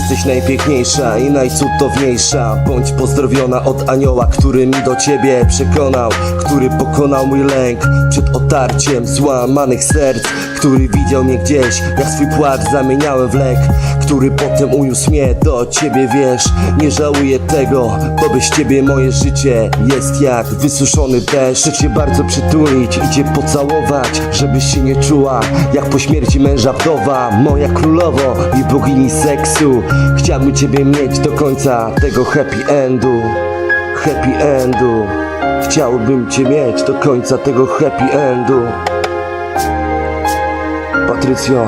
Jesteś najpiękniejsza i najcudowniejsza. Bądź pozdrowiona od anioła, który mi do ciebie przekonał Który pokonał mój lęk przed otarciem złamanych serc Który widział mnie gdzieś, jak swój płacz zamieniałem w lek Który potem uniósł mnie do ciebie, wiesz. Nie żałuję tego, bo bez ciebie moje życie jest jak wysuszony deszcz. Chcę cię bardzo przytulić i cię pocałować Żebyś się nie czuła jak po śmierci męża wdowa. Moja królowo i bogini seksu Chciałbym ciebie mieć do końca tego happy endu. Happy endu. Chciałbym cię mieć do końca tego happy endu. Patrycjo.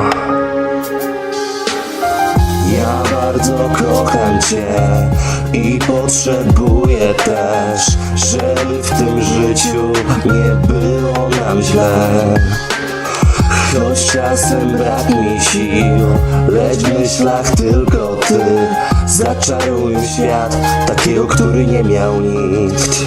Ja bardzo kocham Cię i potrzebuję też, żeby w tym życiu nie było nam źle. Choć czasem brak mi sił, lecz w myślach tylko Ty zaczaruj świat takiego, który nie miał nikt.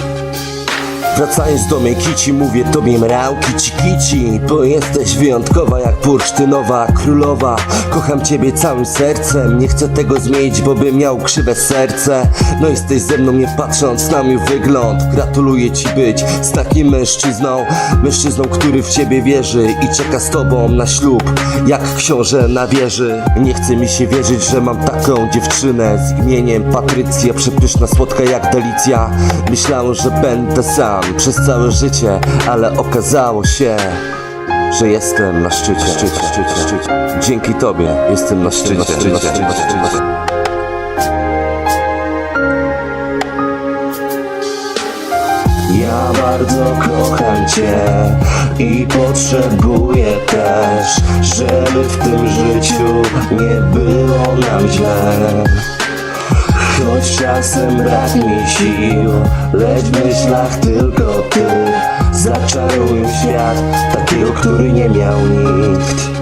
Wracając do mej kici, mówię tobie mrał. Kici kici Bo jesteś wyjątkowa jak bursztynowa królowa. Kocham ciebie całym sercem, nie chcę tego zmienić, bo bym miał krzywe serce. No jesteś ze mną nie patrząc na mój wygląd. Gratuluję ci być z takim mężczyzną. Mężczyzną, który w ciebie wierzy i czeka z tobą na ślub Jak książę na wieży. Nie chce mi się wierzyć, że mam taką dziewczynę z imieniem Patrycja. Przepyszna, słodka jak delicja. Myślałem, że będę sam przez całe życie Ale okazało się że jestem na szczycie, szczycie, szczycie, szczycie. Dzięki tobie jestem na szczycie, szczycie, szczycie, szczycie. Ja bardzo kocham Cię i potrzebuję też, żeby w tym życiu nie było nam źle. Choć czasem brak mi sił, lecz w myślach tylko Ty zaczaruj świat takiego, który nie miał nikt.